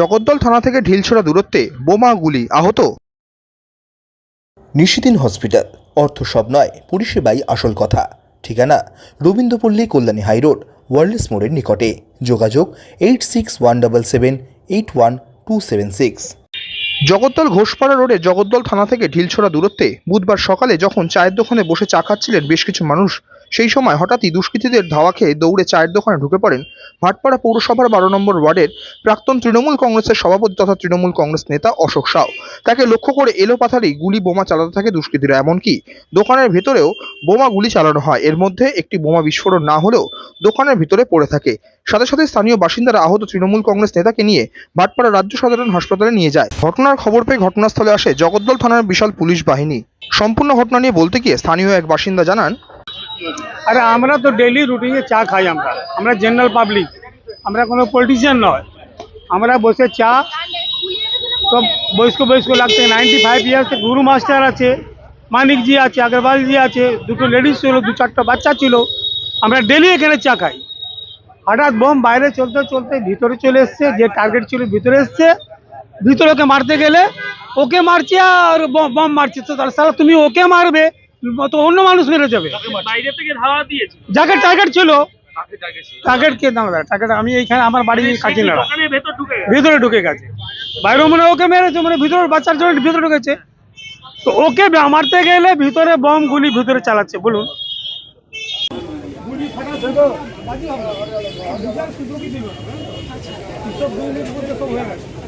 জগদ্দল থানা থেকে ঢিলছোড়া দূরত্বে বোমা গুলি আহত। নিশিদিন হসপিটাল। অর্থ সব নয় পরিষেবাই আসল কথা। ঠিকানা রবীন্দ্রপল্লী কল্যাণী হাইরোড ওয়ার্ল্ডস মোড়ের নিকটে। যোগাযোগ eight six one double seven eight one two seven six. Jagaddal Ghoshpara রোডে জগদ্দল থানা থেকে ঢিলছোড়া দূরত্বে বুধবার সকালে যখন চায়ের দোকানে বসে চা খাচ্ছিলেন বেশ কিছু মানুষ সেই সময় হঠাৎই দুষ্কৃতীদের ধাওয়া খেয়ে দৌড়ে চায়ের দোকানে ঢুকে পড়েন ভাটপাড়া পৌরসভার বারো নম্বর ওয়ার্ডের প্রাক্তন তৃণমূল কংগ্রেসের সভাপতি তথা তৃণমূল কংগ্রেস নেতা অশোক সাউ। তাকে লক্ষ্য করে এলোপাথারি গুলি বোমা চালাতে থাকে দুষ্কৃতীরা, এমনকি দোকানের ভেতরেও বোমা গুলি চালানো হয়। এর মধ্যে একটি বোমা বিস্ফোরণ না হলেও দোকানের ভিতরে পড়ে থাকে। সাথে সাথে স্থানীয় বাসিন্দারা আহত তৃণমূল কংগ্রেস নেতাকে নিয়ে ভাটপাড়া রাজ্য সাধারণ হাসপাতালে নিয়ে যায়। ঘটনার খবর পেয়ে ঘটনাস্থলে আসে জগদ্দল থানার বিশাল পুলিশ বাহিনী। সম্পূর্ণ ঘটনা নিয়ে বলতে গিয়ে স্থানীয় এক বাসিন্দা জানান আরে আমরা তো ডেলি রুটিনে চা খাই আমরা। আমরা জেনারেল পাবলিক আমরা কোনো পলিটিশিয়ান নয়। আমরা বসে চা সব বয়স্ক বয়স্ক লাগছে। Ninety five years guru master আছে মানিকজি আছে আগরওয়ালজি আছে, দুটো লেডিস ছিল, দু চারটা বাচ্চা ছিল। আমরা ডেলি এখানে চা খাই। হঠাৎ বোম বাইরে চলতে চলতে ভিতরে চলে এসছে, যে টার্গেট ছিল ভিতরে এসছে। ভিতরে ওকে মারতে গেলে ওকে মারছে আর বম মারছে। তো তাহলে সালা তুমি ওকে মারবে? তো অন্য মানুষ মেরে যাবে। বাইরে থেকে ধাওয়া দিয়েছে। যাকে টার্গেট ছিল টার্গেট কে দাঁড়া টার্গেট আমি এইখানে আমার বাড়ি কাকিনাড়া দোকানের ভেতর ঢুকে গেছে। ভিতরে ঢুকে গেছে। বাইরে মনে ওকে মেরেছে মানে ভিতরে বাচ্চার জন্য ভিতরে ঢুকেছে। তো ওকে মারতে গেলে ভিতরে বম গুলি ভিতরে চালাচ্ছে বলুন।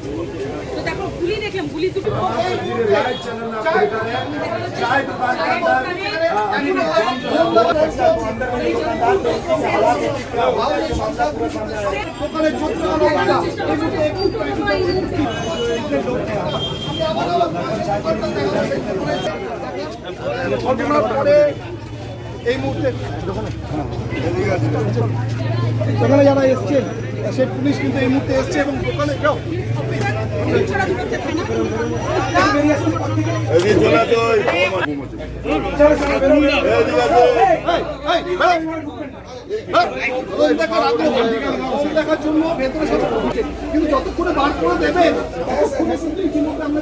তো দেখো গুলি দেখলাম গুলি দুটো দোকানে যারা এসছে সেই পুলিশ কিন্তু এই মুহূর্তে এসছে এবং দোকানে যাও ছড়া দূরত্বে থানা দেখার জন্য ভেতরে সব কিন্তু যতক্ষণে বার করে দেবে ততক্ষণে কিন্তু ইতিমধ্যে আমরা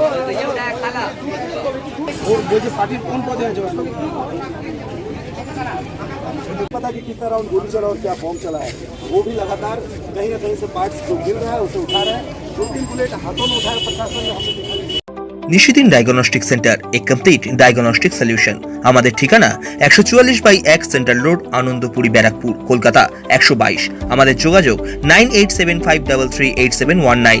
এই ছবি দেখতে পাচ্ছি, সেই ছবি पता कि कितना राउंड गोली चला और क्या बॉम्ब चला है वो भी लगातार कहीं ना कहीं से पार्ट्स जो गिर रहा है उसे उठा रहा है दो तीन बुलेट हाथों में उठाया प्रशासन ने हमने देखा নিশিদিন ডায়াগনস্টিক সেন্টার এ কমপ্লিট ডায়াগনস্টিক সলিউশন আমাদের ঠিকানা একশো চুয়াল্লিশ বাই এক সেন্ট্রাল রোড আনন্দপুরি ব্যারাকপুর কলকাতা একশো বাইশ আমাদের যোগাযোগ nine eight seven five double three eight seven one nine